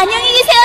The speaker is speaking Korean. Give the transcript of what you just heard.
안녕히 계세요.